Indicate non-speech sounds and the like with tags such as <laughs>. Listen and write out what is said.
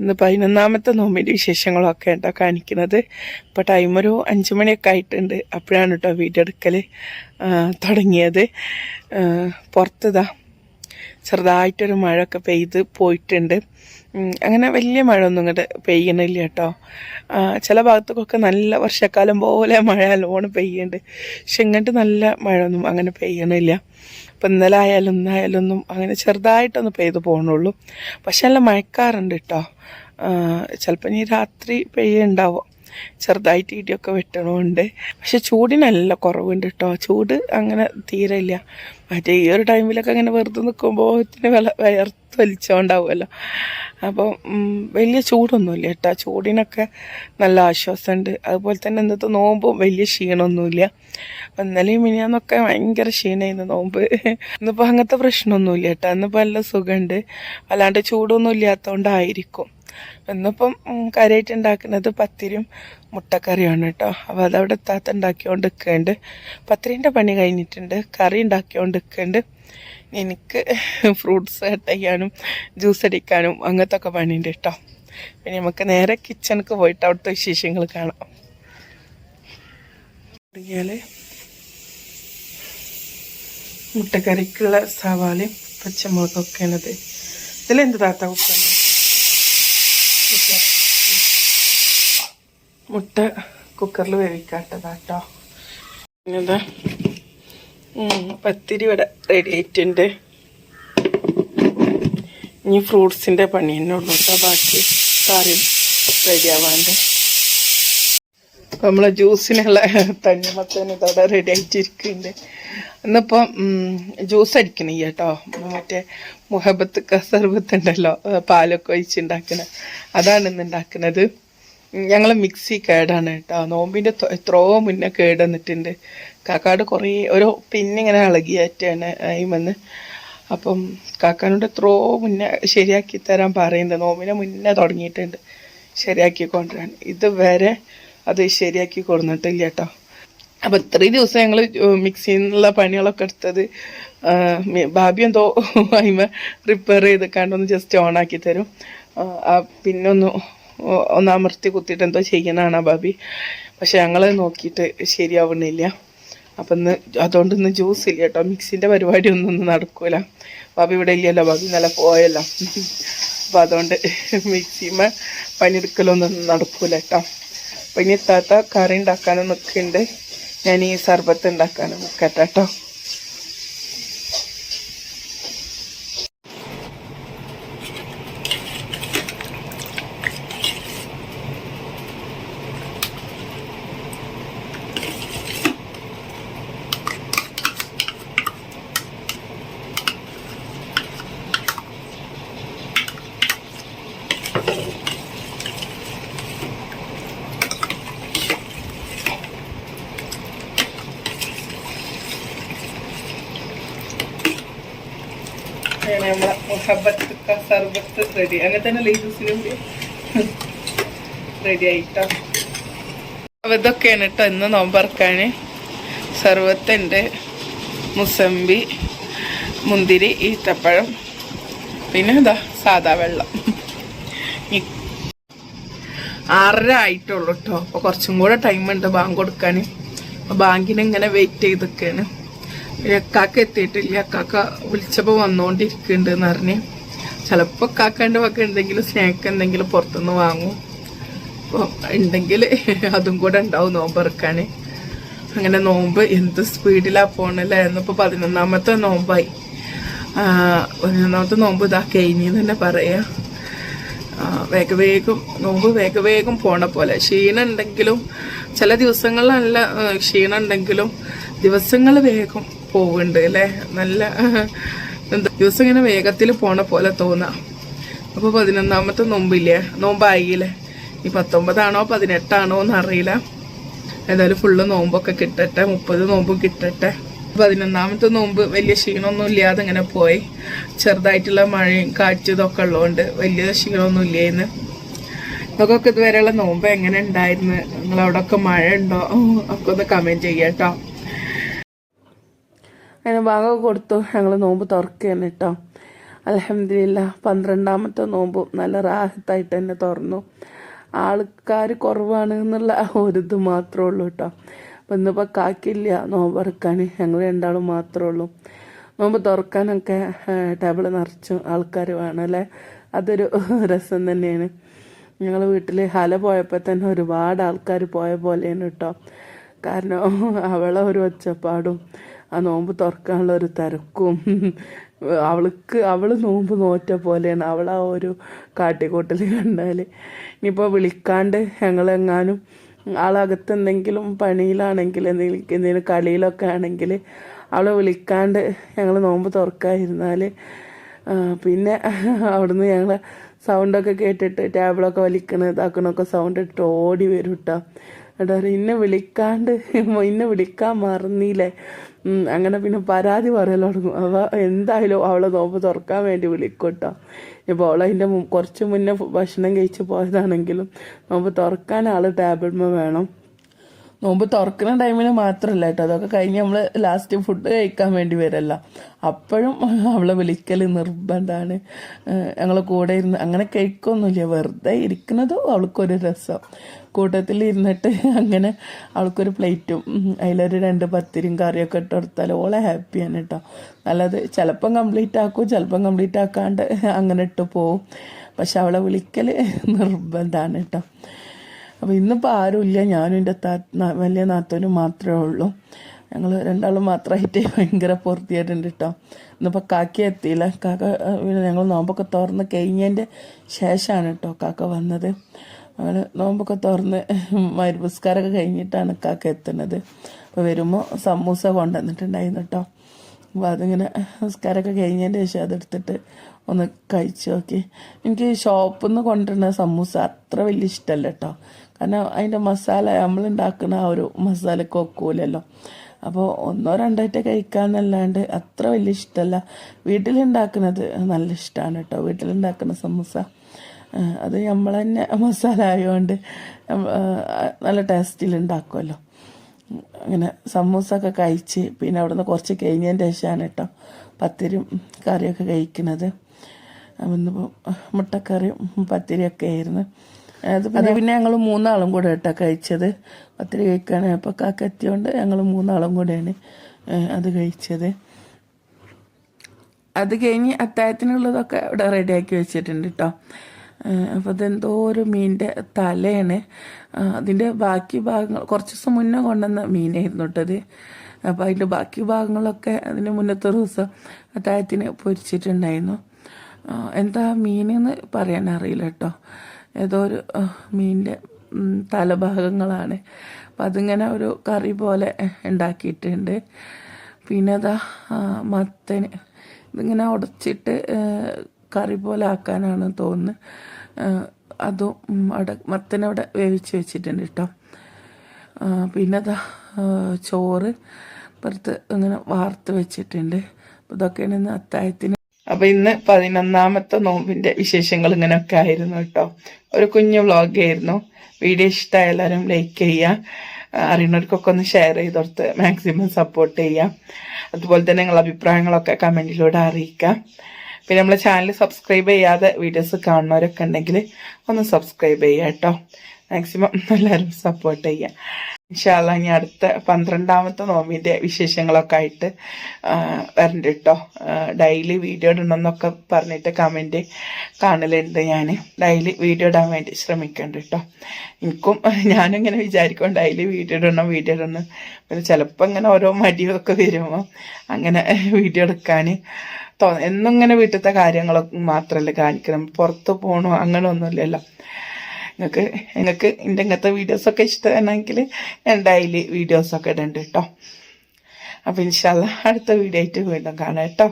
ഇന്ന് പതിനൊന്നാമത്തെ നോമ്പിന്റെ വിശേഷങ്ങളൊക്കെ കേട്ടോ കാണിക്കുന്നത്. ഇപ്പോൾ ടൈം ഒരു അഞ്ച് മണിയൊക്കെ ആയിട്ടുണ്ട്. അപ്പോഴാണ് കേട്ടോ വീഡിയോ തുടങ്ങിയത്. ആ, പുറത്തതാ ചെറുതായിട്ടൊരു മഴയൊക്കെ പെയ്ത് പോയിട്ടുണ്ട്. അങ്ങനെ വലിയ മഴ ഒന്നും ഇങ്ങോട്ട് പെയ്യണില്ല കേട്ടോ. ചില ഭാഗത്തൊക്കെ നല്ല വർഷക്കാലം പോലെ മഴ നല്ലോണം പെയ്യുന്നുണ്ട് പക്ഷെ ഇങ്ങോട്ട് നല്ല മഴ ഒന്നും അങ്ങനെ പെയ്യണില്ല. ഇപ്പം ഇന്നലെ ആയാലും ഇന്നായാലും ഒന്നും അങ്ങനെ ചെറുതായിട്ടൊന്ന് പെയ്ത് പോകണുള്ളൂ പക്ഷെ നല്ല മഴക്കാറുണ്ട് കേട്ടോ. ചിലപ്പോൾ ഇനി രാത്രി പെയ്യുണ്ടാവും. ചെറുതായിട്ട് ഇടിയൊക്കെ വെട്ടണമുണ്ട് പക്ഷെ ചൂടിനല്ല കുറവുണ്ട് കേട്ടോ ചൂട് അങ്ങനെ തീരെ ഇല്ല. മറ്റേ ഈ ഒരു ടൈമിലൊക്കെ അങ്ങനെ വെറുതെ നിൽക്കുമ്പോൾ ഇതിന് വില വയർത്ത് വലിച്ചോണ്ടാവുമല്ലോ. അപ്പോൾ വലിയ ചൂടൊന്നുമില്ല കേട്ടോ ചൂടിനൊക്കെ നല്ല ആശ്വാസമുണ്ട്. അതുപോലെ തന്നെ ഇന്നത്തെ നോമ്പും വലിയ ക്ഷീണമൊന്നുമില്ല. അപ്പം ഇന്നലെയും മിനിയാന്നൊക്കെ ഭയങ്കര ക്ഷീണമായിരുന്നു നോമ്പ്. ഇന്നിപ്പോൾ അങ്ങനത്തെ പ്രശ്നമൊന്നുമില്ല കേട്ടോ ഇന്നിപ്പോൾ നല്ല സുഖമുണ്ട്. അല്ലാണ്ട് ചൂടൊന്നും ഇല്ലാത്തതുകൊണ്ടായിരിക്കും. ഇന്നിപ്പം ഉം, കാര്യമായിട്ട് ഉണ്ടാക്കുന്നത് പത്തിരിയും മുട്ടക്കറിയാണ് കേട്ടോ. അപ്പോൾ അതവിടെ താത്ത ഉണ്ടാക്കിക്കൊണ്ട് നിൽക്കുന്നുണ്ട് പത്തിരിന്റെ പണി കഴിഞ്ഞിട്ടുണ്ട്. കറി ഉണ്ടാക്കിക്കൊണ്ട് നിൽക്കുന്നുണ്ട് എനിക്ക് ഫ്രൂട്ട്സ് കട്ട് ചെയ്യാനും ജ്യൂസ് അടിക്കാനും അങ്ങനത്തെ ഒക്കെ പണിയുണ്ട് കേട്ടോ. പിന്നെ നമുക്ക് നേരെ കിച്ചണിക്ക് പോയിട്ട് അവിടുത്തെ വിശേഷങ്ങൾ കാണാം. തുടങ്ങിയാൽ മുട്ടക്കറിക്കുള്ള സവാളയും പച്ചമുളകൊക്കെയാണത്. ഇതിലെന്ത് താത്ത കുക്കറിന് മുട്ട കുക്കറിൽ വേവിക്കാട്ടതാ കേട്ടോ പിന്നെന്താ? പത്തിരി ഇവിടെ റെഡി ആയിട്ടുണ്ട്. ഇനി ഫ്രൂട്ട്സിന്റെ പണി തന്നെ ഉള്ളൂ കേട്ടോ ബാക്കി കറി റെഡി ആവാണ്ട്. നമ്മളെ ജ്യൂസിനുള്ള തണ്ണിമത്തന് ഇതവിടെ റെഡി ആയിട്ടിരിക്കുന്നുണ്ട്. ഇന്നിപ്പം ജ്യൂസ് അടിക്കണ കേട്ടോ. മറ്റേ മുഹബത്ത് കസർബത്ത് ഉണ്ടല്ലോ പാലൊക്കെ ഒഴിച്ചുണ്ടാക്കണ. അതാണ് ഇന്ന് ഉണ്ടാക്കുന്നത് ഞങ്ങൾ മിക്സി കേടാണ് കേട്ടോ. നോമ്പിന്റെ എത്രയോ മുന്നേ കേടന്നിട്ടുണ്ട് കാക്കാട് കുറേ ഒരു പിന്നിങ്ങനെ ഇളകിയായിട്ടാണ് അതിമെന്ന് അപ്പം കാക്കാനോട് എത്രയോ മുന്നേ ശരിയാക്കി തരാൻ പറയുന്നത് നോമ്പിനെ മുന്നേ തുടങ്ങിയിട്ടുണ്ട്. ശരിയാക്കി കൊണ്ടുവരാൻ ഇതുവരെ അത് ശരിയാക്കി കൊടുന്നിട്ടില്ല കേട്ടോ. അപ്പം ഇത്രയും ദിവസം ഞങ്ങൾ മിക്സിയിൽ നിന്നുള്ള പണികളൊക്കെ എടുത്തത് ഭാബി എന്തോ <laughs> അയിമ റിപ്പയർ ചെയ്ത് കണ്ടൊന്ന് ജസ്റ്റ് ആക്കി തരും. പിന്നെ ഒന്ന് ഒന്ന് അമർത്തി കുത്തിയിട്ട് എന്തോ ചെയ്യുന്നതാണ് ഭാബി പക്ഷെ ഞങ്ങൾ നോക്കിയിട്ട് ശരിയാവണില്ല അപ്പം ഇന്ന് അതുകൊണ്ട് ഇന്ന് ജ്യൂസ് ഇല്ല കേട്ടോ. മിക്സിന്റെ പരിപാടി ഒന്നും ഒന്നും നടക്കൂല. ഭാബി ഇവിടെ ഇല്ലല്ലോ. ഭാബി നല്ല പോയല്ലോ. <laughs> അപ്പം അതുകൊണ്ട് <laughs> മിക്സിമ പണിയെടുക്കലൊന്നും നടക്കൂല കേട്ടോ. അപ്പം ഇനി താത്ത കറി ഉണ്ടാക്കാനും നിൽക്കുന്നുണ്ട് ഞാൻ ഈ സർബത്ത് ഉണ്ടാക്കാനും കേട്ടോ അങ്ങനെ നമ്മളെ മുഹബത്ത് സർബത്ത് റെഡി അങ്ങനെ തന്നെ ലേഡീസിനും റെഡി ആയിട്ടോ. അപ്പൊ ഇതൊക്കെയാണ് കേട്ടോ ഇന്ന് നോമ്പറക്കാൻ സർബത്തുണ്ട് മുസമ്പി മുന്തിരി ഈത്തപ്പഴം പിന്നെ എന്താ സാദാ വെള്ളം. ആറര ആയിട്ടുള്ളൂ കേട്ടോ അപ്പോൾ കുറച്ചും കൂടെ ടൈം ഉണ്ട് ബാങ്ക് കൊടുക്കാൻ അപ്പോൾ ബാങ്കിന് ഇങ്ങനെ വെയിറ്റ് ചെയ്ത് കാക്ക എത്തിയിട്ടില്ല. കാക്ക വിളിച്ചപ്പോൾ വന്നുകൊണ്ടിരിക്കുന്നുണ്ട് എന്ന് പറഞ്ഞ്. ചിലപ്പോൾ കാക്കേണ്ട വക്ക എന്തെങ്കിലും സ്നാക്ക് എന്തെങ്കിലും പുറത്തുനിന്ന് വാങ്ങും. അപ്പോൾ ഉണ്ടെങ്കിൽ അതും കൂടെ ഉണ്ടാവും നോമ്പ് ഇറക്കാൻ അങ്ങനെ നോമ്പ് എന്ത് സ്പീഡിലാണ് പോകണല്ലേ എന്നിപ്പോൾ പതിനൊന്നാമത്തെ നോമ്പായി. പതിനൊന്നാമത്തെ നോമ്പ് ഇതാ കഴിഞ്ഞു തന്നെ പറയാം. വേഗവേഗം വേഗ വേഗം നോമ്പ് വേഗവേഗം പോണ പോലെ. ക്ഷീണം ഉണ്ടെങ്കിലും ചില ദിവസങ്ങളിൽ നല്ല ക്ഷീണം ഉണ്ടെങ്കിലും ദിവസങ്ങൾ വേഗം പോവുന്നുണ്ട് അല്ലേ? നല്ല എന്താ ദിവസം ഇങ്ങനെ വേഗത്തിൽ പോണ പോലെ തോന്നാം. അപ്പോൾ പതിനൊന്നാമത്തെ നോമ്പില്ലേ? നോമ്പായില്ലേ? ഈ പത്തൊമ്പതാണോ പതിനെട്ടാണോ എന്ന് അറിയില്ല. ഏതായാലും ഫുള്ള് നോമ്പൊക്കെ കിട്ടട്ടെ മുപ്പത് നോമ്പും കിട്ടട്ടെ. പതിനൊന്നാമത്തെ നോമ്പ് വലിയ ക്ഷീണമൊന്നും ഇല്ലാതെ ഇങ്ങനെ പോയി. ചെറുതായിട്ടുള്ള മഴയും കാറ്റും ഇതൊക്കെ ഉള്ളതുകൊണ്ട് വലിയ ക്ഷീണമൊന്നും ഇല്ലേന്ന്. ഇതൊക്കെ ഇതുവരെയുള്ള നോമ്പ് എങ്ങനെ ഉണ്ടായിരുന്നു? നിങ്ങളവിടെയൊക്കെ മഴ ഉണ്ടോ ഒക്കെ ഒന്ന് കമന്റ് ചെയ്യാം കേട്ടോ അങ്ങനെ ബാങ്ക് കൊടുത്തു. ഞങ്ങൾ നോമ്പ് തുറക്കുകയാണ് കേട്ടോ അലഹമില്ല പന്ത്രണ്ടാമത്തെ നോമ്പ് നല്ല റാഹത്തായിട്ട് തന്നെ തുറന്നു. ആൾക്കാർ കുറവാണ് എന്നുള്ള ഒരു ഇത് മാത്രമേ ഉള്ളൂ കേട്ടോ അപ്പം ഇന്നിപ്പോൾ കാക്കില്ല നോമ്പറക്കാൻ ഞങ്ങൾ രണ്ടാളും മാത്രമേ ഉള്ളൂ. നോമ്പ് തുറക്കാനൊക്കെ ടേബിൾ നിറച്ചും ആൾക്കാർ വേണം അല്ലേ? അതൊരു രസം തന്നെയാണ്. ഞങ്ങൾ വീട്ടിൽ ഹല പോയപ്പോൾ തന്നെ ഒരുപാട് ആൾക്കാർ പോയ പോലെയാണ് കേട്ടോ കാരണം അവളെ ഒരു ഒച്ചപ്പാടും ആ നോമ്പ് തുറക്കാനുള്ള ഒരു തിരക്കും. <laughs> അവൾക്ക് അവൾ നോമ്പ് നോറ്റ പോലെയാണ്. അവൾ ആ ഒരു കാട്ടിക്കൂട്ടൽ കണ്ടാൽ ഇനിയിപ്പോൾ വിളിക്കാണ്ട് ഞങ്ങളെങ്ങാനും ആളകത്ത് എന്തെങ്കിലും പണിയിലാണെങ്കിൽ എന്തെങ്കിലും എന്തെങ്കിലും കളിയിലൊക്കെ ആണെങ്കിൽ അവളെ വിളിക്കാണ്ട് ഞങ്ങൾ നോമ്പ് തുറക്കാതിരുന്നാൽ പിന്നെ അവിടുന്ന് ഞങ്ങൾ സൗണ്ടൊക്കെ കേട്ടിട്ട് ടേബിളൊക്കെ വലിക്കണ ഇതാക്കണൊക്കെ സൗണ്ട് ഇട്ടിട്ട് ഓടി വരും കേട്ടോ പറയും ഇന്നെ വിളിക്കാണ്ട് ഇന്നെ വിളിക്കാൻ മറന്നില്ലേ? അങ്ങനെ പിന്നെ പരാതി പറയൽ തുടങ്ങും. അവ എന്തായാലും അവളെ നോമ്പ് തുറക്കാൻ വേണ്ടി വിളിക്കും കേട്ടോ ഇപ്പോൾ അവളതിന്റെ കുറച്ച് മുന്നേ ഭക്ഷണം കഴിച്ച് പോയതാണെങ്കിലും നോമ്പ് തുറക്കാൻ ആൾ ടേബിൾമ വേണം. നോമ്പ് തുറക്കുന്ന ടൈമിൽ മാത്രമല്ല കേട്ടോ അതൊക്കെ കഴിഞ്ഞ് നമ്മൾ ലാസ്റ്റ് ഫുഡ് കഴിക്കാൻ വേണ്ടി വരല്ല. അപ്പോഴും അവളെ വിളിക്കൽ നിർബന്ധമാണ് ഞങ്ങളെ കൂടെ ഇരുന്ന് അങ്ങനെ കഴിക്കൊന്നുമില്ല വെറുതെ ഇരിക്കുന്നതും അവൾക്കൊരു രസം. കൂട്ടത്തിൽ ഇരുന്നിട്ട് അങ്ങനെ അവൾക്കൊരു പ്ലേറ്റും അതിലൊരു രണ്ട് പത്തിരിയും കറിയൊക്കെ ഇട്ട് കൊടുത്താൽ ഓളെ ഹാപ്പിയാണ് കേട്ടോ നല്ലത് ചിലപ്പം കംപ്ലീറ്റ് ആക്കും ചിലപ്പം കംപ്ലീറ്റ് ആക്കാണ്ട് അങ്ങനെ ഇട്ട് പോവും. പക്ഷെ അവളെ വിളിക്കൽ നിർബന്ധമാണ് കേട്ടോ അപ്പോൾ ഇന്നിപ്പോൾ ആരുമില്ല ഞാനും എന്റെ താ വലിയ നാത്തോനും മാത്രമേ ഉള്ളൂ. ഞങ്ങൾ രണ്ടാളും മാത്രമായിട്ട് <laughs> ഭയങ്കര പൂർത്തിയായിട്ടുണ്ട് കേട്ടോ ഇന്നിപ്പോൾ കാക്ക എത്തിയില്ല. കാക്ക പിന്നെ ഞങ്ങൾ നോമ്പൊക്കെ തുറന്ന് കഴിഞ്ഞതിന്റെ ശേഷമാണ് കേട്ടോ കാക്ക വന്നത്. അങ്ങനെ നോമ്പൊക്കെ തുറന്ന് <laughs> മരുപുസ്കാരമൊക്കെ കഴിഞ്ഞിട്ടാണ് കാക്ക എത്തുന്നത്. അപ്പോൾ വരുമ്പോൾ സമൂസ കൊണ്ടുവന്നിട്ടുണ്ടായിരുന്നു കേട്ടോ അപ്പോൾ അതിങ്ങനെ നിസ്കാരമൊക്കെ കഴിഞ്ഞതിന്റെ ശേഷം അതെടുത്തിട്ട് ഒന്ന് കഴിച്ചു നോക്കി. എനിക്ക് ഷോപ്പിൽ നിന്ന് കൊണ്ടുവരുന്ന സമൂസ അത്ര വലിയ ഇഷ്ടമല്ല കേട്ടോ കാരണം അതിന്റെ മസാല നമ്മളുണ്ടാക്കുന്ന ആ ഒരു മസാലയ്ക്ക് ഒക്കൂലല്ലോ. അപ്പോൾ ഒന്നോ രണ്ടായിട്ട് കഴിക്കാമെന്നല്ലാണ്ട് അത്ര വലിയ ഇഷ്ടമല്ല വീട്ടിലുണ്ടാക്കുന്നത് നല്ല ഇഷ്ടമാണ് കേട്ടോ. വീട്ടിലുണ്ടാക്കുന്ന സമൂസ. അത് നമ്മൾ തന്നെ മസാല ആയതുകൊണ്ട് നല്ല ടേസ്റ്റിൽ ഉണ്ടാക്കുമല്ലോ അങ്ങനെ സമൂസ ഒക്കെ കഴിച്ച് പിന്നെ അവിടുന്ന് കുറച്ച് കഴിഞ്ഞതിന്റെ ശേഷമാണ് കേട്ടോ പത്തിരിയും കറിയൊക്കെ കഴിക്കുന്നത്. അപ്പം മുട്ടക്കറിയും പത്തിരിയൊക്കെ ആയിരുന്നു. അത് പിന്നെ ഞങ്ങൾ മൂന്നാളും കൂടെ കേട്ടോ കഴിച്ചത്. പത്തിരി കഴിക്കാണ് അപ്പോൾ കാക്ക എത്തിയോണ്ട് ഞങ്ങൾ മൂന്നാളും കൂടെയാണ് അത് കഴിച്ചത്. അത് കഴിഞ്ഞ് അത്താഴത്തിനുള്ളതൊക്കെ ഇവിടെ റെഡിയാക്കി വെച്ചിട്ടുണ്ട് കേട്ടോ അപ്പോൾ അതെന്തോ ഒരു മീനിന്റെ തലയാണ്. അതിന്റെ ബാക്കി ഭാഗങ്ങൾ കുറച്ച് ദിവസം മുന്നേ കൊണ്ടുവന്ന മീനായിരുന്നു കേട്ടത് അപ്പോൾ അതിന്റെ ബാക്കി ഭാഗങ്ങളൊക്കെ അതിന് മുന്നത്തെ ദിവസം അത്താഴത്തിന് പൊരിച്ചിട്ടുണ്ടായിരുന്നു. എന്താ മീനെന്ന് പറയാൻ അറിയില്ല കേട്ടോ ഏതോ ഒരു മീനിന്റെ തലഭാഗങ്ങളാണ്. അപ്പം അതിങ്ങനെ ഒരു കറി പോലെ ഉണ്ടാക്കിയിട്ടുണ്ട്. പിന്നെ അതാ മത്തന്. ഇതിങ്ങനെ ഉടച്ചിട്ട് കറി പോലെ ആക്കാനാണ് തോന്നുന്നത് അതും അവിടെ മത്തനവിടെ വേവിച്ച് വെച്ചിട്ടുണ്ട് കേട്ടോ പിന്നെ അതാ ചോറ്. പുറത്ത് ഇങ്ങനെ വാർത്ത് വെച്ചിട്ടുണ്ട്. അപ്പോൾ ഇതൊക്കെയാണ് ഇന്ന് അത്താഴത്തിന് അപ്പൊ ഇന്ന് പതിനൊന്നാമത്തെ നോമ്പിന്റെ വിശേഷങ്ങൾ ഇങ്ങനെയൊക്കെ ആയിരുന്നു കേട്ടോ. ഒരു കുഞ്ഞു വ്ളോഗ് ആയിരുന്നു. വീഡിയോ ഇഷ്ടമായ എല്ലാവരും ലൈക്ക് ചെയ്യുക. അറിയുന്നവർക്കൊക്കെ ഒന്ന് ഷെയർ ചെയ്തോർത്ത് മാക്സിമം സപ്പോർട്ട് ചെയ്യാം അതുപോലെ തന്നെ നിങ്ങളുടെ അഭിപ്രായങ്ങളൊക്കെ കമന്റിലൂടെ അറിയിക്കാം പിന്നെ നമ്മളെ ചാനൽ സബ്സ്ക്രൈബ് ചെയ്യാതെ വീഡിയോസ് കാണുന്നവരൊക്കെ ഉണ്ടെങ്കിൽ ഒന്ന് സബ്സ്ക്രൈബ് ചെയ്യുക കേട്ടോ. മാക്സിമം എല്ലാവരും സപ്പോർട്ട് ചെയ്യുക. ഇൻഷാല്ല ഇനി അടുത്ത പന്ത്രണ്ടാമത്തെ നോമ്പിന്റെ വിശേഷങ്ങളൊക്കെ ആയിട്ട് വരണ്ട് കേട്ടോ ഡെയിലി വീഡിയോ ഇടണമെന്നൊക്കെ പറഞ്ഞിട്ട് കമന്റ് കാണലുണ്ട് ഞാൻ ഡെയിലി വീഡിയോ ഇടാൻ വേണ്ടി ശ്രമിക്കുന്നുണ്ട് കേട്ടോ എനിക്കും ഞാനും ഇങ്ങനെ വിചാരിക്കും ഡെയിലി വീഡിയോ ഇടണം വീഡിയോ ഇടണം. പിന്നെ ചിലപ്പോൾ ഇങ്ങനെ ഓരോ മടിയൊക്കെ വരുമ്പോൾ അങ്ങനെ വീഡിയോ എടുക്കാൻ എന്നും ഇങ്ങനെ വീട്ടിലത്തെ കാര്യങ്ങളൊക്കെ മാത്രമല്ല കാണിക്കണം പുറത്ത് പോകണോ അങ്ങനെ ഒന്നുമില്ലല്ലോ നിങ്ങൾക്ക് നിങ്ങൾക്ക് എന്റെ ഇങ്ങനത്തെ വീഡിയോസൊക്കെ ഇഷ്ടമാണെങ്കിൽ ഞാൻ ഡെയിലി വീഡിയോസൊക്കെ ഇടുന്നുണ്ട് കേട്ടോ അപ്പോൾ ഇൻഷാല്ല അടുത്ത വീഡിയോ ആയിട്ട് വീണ്ടും കാണാം കേട്ടോ